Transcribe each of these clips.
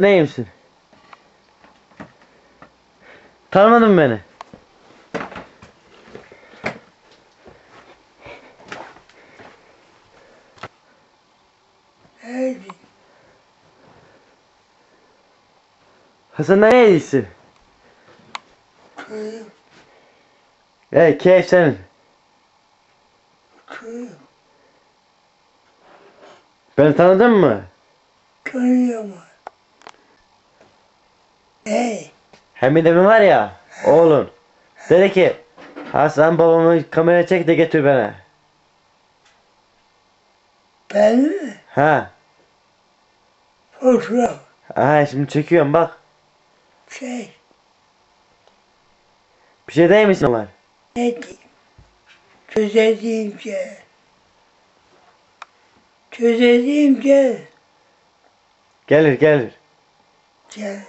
Neyimsin? Tanımadın beni? Neydi? Hasan ne iyisi? Köyüm, Evet keyif senin. köyüm, Beni tanıdın mı? köyüm var. Hey, Hamide mi var ya oğlun. Dedi ki Hasan babamı kameraya çek de getir bana. ben mi? Ha. Fotoğraf, Aha şimdi çekiyorum bak. şey, Bir şey değil misin onlar? ne diyeyim? Çözediğimce, çözediğimce Gelir gelir. gel.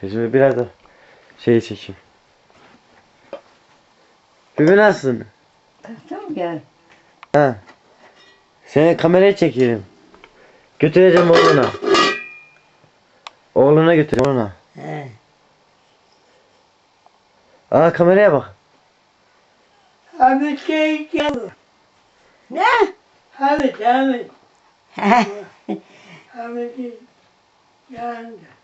Şimdi biraz da şeyi çekeyim. Bibi nasılsın? Kızım gel. Ha. Seni kameraya çekelim. Götüreceğim oğluna. Oğluna götüreceğim oğluna. He. Aa kameraya bak. Hamit şey gel. Ne? Hamit, Hamit. Hamit'in yanında.